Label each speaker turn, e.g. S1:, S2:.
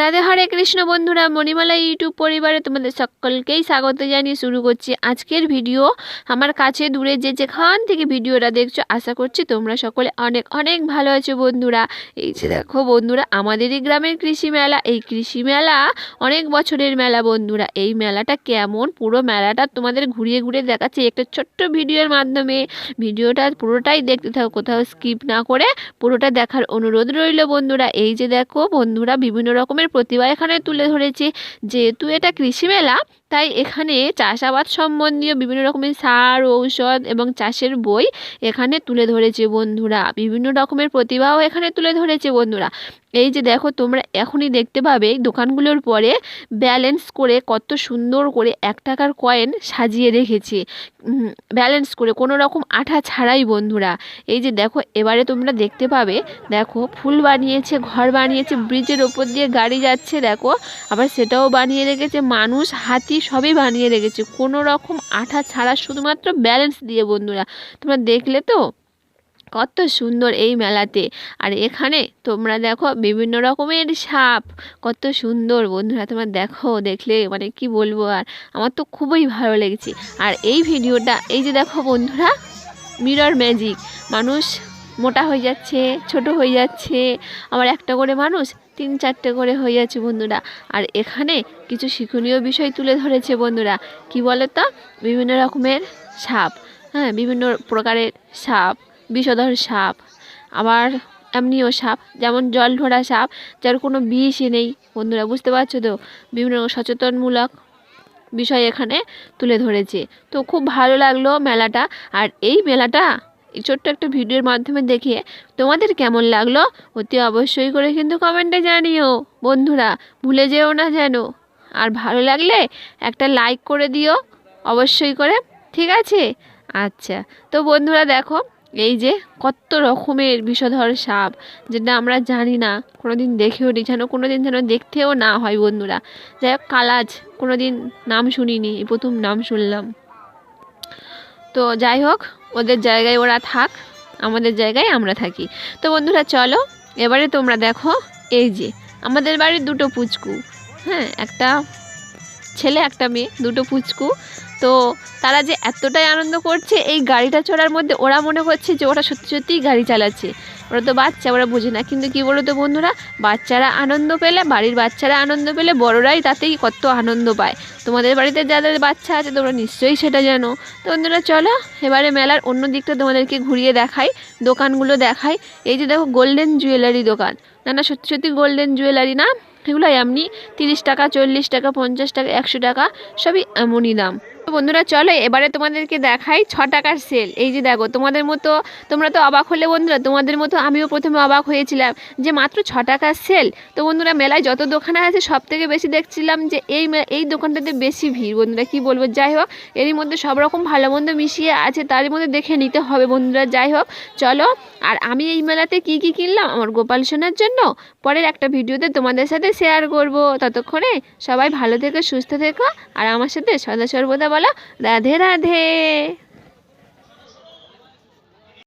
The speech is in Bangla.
S1: রাধে হরে কৃষ্ণ বন্ধুরা, মণিমালা ইউটিউব পরিবারে তোমাদের সকলকেই স্বাগত জানিয়ে শুরু করছি আজকের ভিডিও। আমার কাছে দূরে যে যেখান থেকে ভিডিওটা দেখছ, আশা করছি তোমরা সকলে অনেক অনেক ভালো আছো বন্ধুরা। এই যে দেখো বন্ধুরা আমাদেরই গ্রামের কৃষি মেলা। এই কৃষি মেলা অনেক বছরের মেলা বন্ধুরা। এই মেলাটা কেমন? পুরো মেলাটা তোমাদের ঘুরিয়ে ঘুরিয়ে দেখাচ্ছি একটা ছোট্ট ভিডিওর মাধ্যমে। ভিডিওটা পুরোটাই দেখতে থাকো, কোথাও স্কিপ না করে পুরোটা দেখার অনুরোধ রইল বন্ধুরা। এই যে দেখো বন্ধুরা, বিভিন্ন রকমের প্রতিভা এখানে তুলে ধরেছে যেহেতু এটা কৃষি মেলা, তাই এখানে চাষাবাদ সম্বন্ধীয় বিভিন্ন রকমের সার, ঔষধ এবং চাষের বই এখানে তুলে ধরেছে বন্ধুরা। বিভিন্ন রকমের প্রতিভাও এখানে তুলে ধরেছে বন্ধুরা। এই যে দেখো, তোমরা এখনই দেখতে পাবে দোকানগুলোর পরে ব্যালেন্স করে কত সুন্দর করে এক টাকার কয়েন সাজিয়ে রেখেছে। ব্যালেন্স করে কোনো রকম আঠা ছাড়াই বন্ধুরা। এই যে দেখো, এবারে তোমরা দেখতে পাবে, দেখো, ফুল বানিয়েছে, ঘর বানিয়েছে, ব্রিজের ওপর দিয়ে গাড়ি যাচ্ছে, দেখো। আবার সেটাও বানিয়ে রেখেছে, মানুষ, হাতি সবই বানিয়ে রেখেছে। কোনো রকম আঠা ছাড়া শুধুমাত্র ব্যালেন্স দিয়ে, বন্ধুরা। তোমরা দেখলে তো? কত সুন্দর এই মেলাতে। আর এখানে তোমরা দেখো বিভিন্ন রকমের সাপ। কত সুন্দর, বন্ধুরা। তোমরা দেখো, দেখলে মানে কি বলব আর? আমার তো খুবই ভালো লেগেছে। আর এই ভিডিওটা, এই যে দেখো বন্ধুরা মিরর ম্যাজিক মানুষ মোটা হয়ে যাচ্ছে, ছোট হয়ে যাচ্ছে। আবার একটা করে মানুষ, তিন চারটে করে হয়ে যাচ্ছে বন্ধুরা। আর এখানে কিছু শিক্ষণীয় বিষয় তুলে ধরেছে বন্ধুরা। কি বলে তো বিভিন্ন রকমের সাপ হ্যাঁ বিভিন্ন প্রকারের সাপ, বিষধর সাপ, আবার এমনিও সাপ, যেমন জল ঢোড়া সাপ, যার কোনো বিষই নেই, বন্ধুরা, বুঝতে পারছ তো? বিভিন্ন সচেতনমূলক বিষয় এখানে তুলে ধরেছে। তো খুব ভালো লাগল মেলাটা। আর এই মেলাটা ছোট্ট একটা ভিডিওর মাধ্যমে দেখে তোমাদের কেমন লাগল, অতি অবশ্যই করে কিন্তু কমেন্টে জানিও। বন্ধুরা, ভুলে যেও না যেন। আর ভালো লাগলে একটা লাইক করে দিও, অবশ্যই করে। ঠিক আছে? আচ্ছা তো বন্ধুরা দেখো, এই যে কত রকমের বিষধর সাপ, যেটা আমরা জানি না কোনো দিন দেখেও নি যেন কোনো দিন যেন দেখতেও না হয় বন্ধুরা। যাই হোক কালাজ কোনো দিন নাম শুনিনি, এই প্রথম নাম শুনলাম। তো যাই হোক, ওদের জায়গায় ওরা থাক, আমাদের জায়গায় আমরা থাকি। তো বন্ধুরা, চলো, এবারে তোমরা দেখো, এই যে, আমাদের বাড়ির দুটো পুচকু। হ্যাঁ একটা ছেলে, একটা মেয়ে, দুটো পুচকু। তো তারা যে এতটাই আনন্দ করছে, এই গাড়িটা চড়ার মধ্যে ওরা মনে করছে যে ওরা সত্যি সত্যিই গাড়ি চালাচ্ছে। ওরা তো বাচ্চা, ওরা বোঝে না। কিন্তু কী বলো তো বন্ধুরা, বাচ্চারা আনন্দ পেলে, বাড়ির বাচ্চারা আনন্দ পেলে বড়রাই তাতেই কত আনন্দ পায়। তোমাদের বাড়িতে যাদের বাচ্চা আছে, তোমরা নিশ্চয়ই সেটা জানো। তো বন্ধুরা, চলো এবারে মেলার অন্য দিকটা তোমাদেরকে ঘুরিয়ে দেখাই, দোকানগুলো দেখাই। এই যে দেখো গোল্ডেন জুয়েলারি দোকান। না না, সত্যি সত্যি গোল্ডেন জুয়েলারি না। এগুলো এমনি তিরিশ টাকা, চল্লিশ টাকা, পঞ্চাশ টাকা, একশো টাকা, সবই এমনই দাম। বন্ধুরা, চলো এবারে তোমাদেরকে দেখাই ছ টাকার সেল এই যে দেখো, তোমাদের মতো, তোমরা তো অবাক হলে বন্ধুরা, তোমাদের মতো আমিও প্রথমে অবাক হয়েছিলাম যে মাত্র ছ টাকার সেল তো বন্ধুরা, মেলায় যত দোকানে আছে সব থেকে বেশি দেখছিলাম যে এই এই দোকানটাতে বেশি ভিড় বন্ধুরা, কি বলব? যাই হোক, এরই মধ্যে সব রকম ভালো মন্দ মিশিয়ে আছে, তারই মধ্যে দেখে নিতে হবে বন্ধুরা, যাই হোক। চলো, আর আমি এই মেলাতে কি কি কিনলাম? আমার গোপাল সোনার জন্য। পরের একটা ভিডিওতে তোমাদের সাথে শেয়ার করব। ততক্ষণে সবাই ভালো থেকো, সুস্থ থেকো, আর আমার সাথে সদা সর্বদা বলো রাধে রাধে